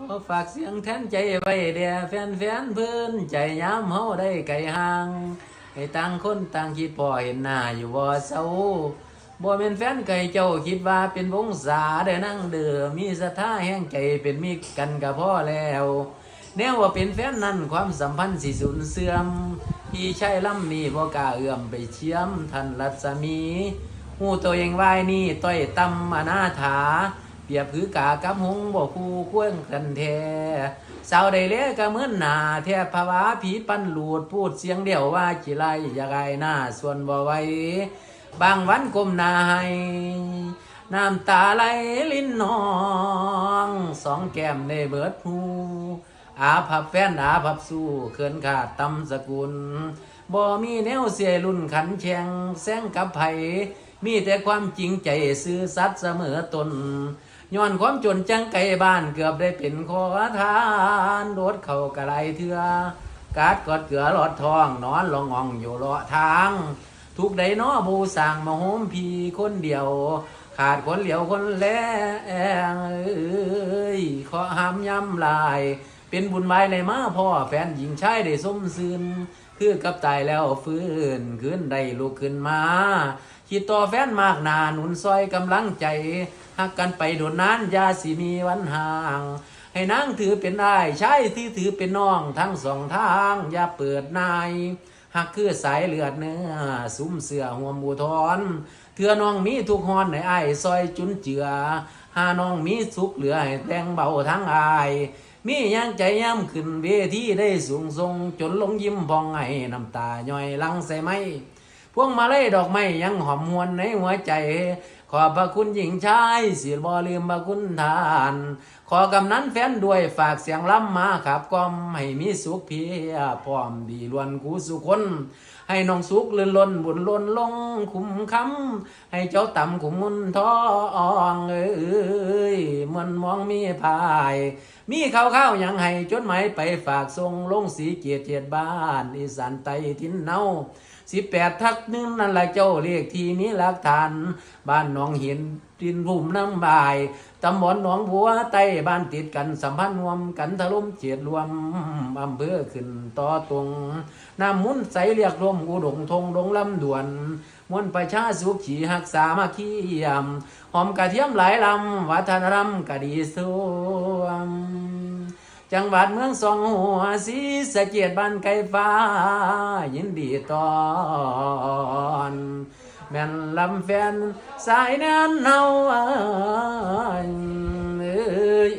ขอฝากเสียงแทนใจไว้เดียแฟนแฟนเพื่อนใจย้ำเฮาได้ไกลห่างให้ต่างคนต่างคิดพอเห็นหน้าอยู่บ่เศร้าบ่แม่นแฟนไก่เจ้าคิดว่าเป็นวงศาได้นั่งเดือมีศรัทธาแห่งใจเป็นมิตรกันก็พอแล้วแนวว่าเป็นแฟนนั้นความสัมพันธ์สิสูญเสื่อมพี่ชายลำนี้บ่กล้าเอื้อมไปเชียมท่านรัศมีหูตัวเองวายนี่ต้อยตำอนาถา เปรียบคือกากับหงบ่คู่ควงกันแท้สาวได้เละก็เมื่อนหนาแทบภาวะผีปั้นหลูดพูดเสียงเดียวว่าจิไรอยากไอหน้าส่วนบ่ไหวบางวันก้มหน้าให้น้ำตาไหลลิ้นนอง สองแก้มในเบิดหูอาภับแฟนอาภับสู้เขินขาดตำสกุลบ่มีแนวเสียรุ่นขันแข่งแซงกับไผมีแต่ความจริงใจซื่อสัตย์เสมอตน ย้อนความจนจังไกลบ้านเกือบได้เป็นขอทานรถเข้ากระไรเถื่อกาดกอดเกลือหลอดทอง นอนลองงองอยู่เลาะทาง ทุกใดน้อบูสั่งมาโฮมพีคนเดียว ขาดคนเหลียวคนแลงเอ้ยขอห้ามย้ำลาย เป็นบุญไว้ในมาพ่อแฟนหญิงชายได้สมซึนคือกับตายแล้วฟื้นขึ้นได้ลุกขึ้นมาคิดต่อแฟนมากนาหนุนซอยกำลังใจหักกันไปโดนนานยาสิมีวันห่าง ให้นางถือเป็นอ้ายชายที่ถือเป็นน้องทั้งสองทางอย่าเปิดนายหักคือสายเลือดเนื้อซุ้มเสือหัวหมูทอนเถื่อน้องมีทุกฮอนในไอ้ายซอยจุนเจือหาน้องมีสุขเหลือให้แต่งเบาทั้งอายมีหยังใจย่ำขึ้นเวทีได้สูงทรงจนลงยิ้มพองไห้น้ำตาย่อยลังใส่ไม้พวงมาลัยดอกไม้ยังหอมหวนในหัวใจ ขอบพระคุณหญิงชายสิบ่ลืมพระคุณทาน ขอกำนั้นแฟนด้วยฝากเสียงล้ำมาขับกล่อมให้มีสุขเพียพร้อมดีล้วนกูสุคน ให้น้องสุขลื่นล้นบุญล้นลงคุ้มคำให้เจ้าต่ำขุมมุนทองเอ้ยมันมองมีพาย มีข้าวข้าวๆยังให้จดหมายไปฝากส่งลงสีเกียรติเจียดบ้านอีสานไตทินเนาสิบแปดทักนึงนั่นแหละเจ้าเรียกทีมีหลักฐานบ้านนองหินดินพุ่มน้ำบายตำบลหนองบัวใต้บ้านติดกันสัมพันธ์รวมกันทะลุมเจียดรวมอำเภอขึ้นต่อตรงน้ำมุนใสเรียกรวมกูดงทงดงลำด่วนมวลประชาสุขขีหักษามาขี้ยำหอมกระเทียมหลายลำวัฒนธรรมกะดีสวมจังหวัดเมืองสองหัวสีสะเกียดบ้านไก่ฟ้า ยินดีตอน แม่นลำแฟนสายแน่นเฮาอ้ยเอ้ย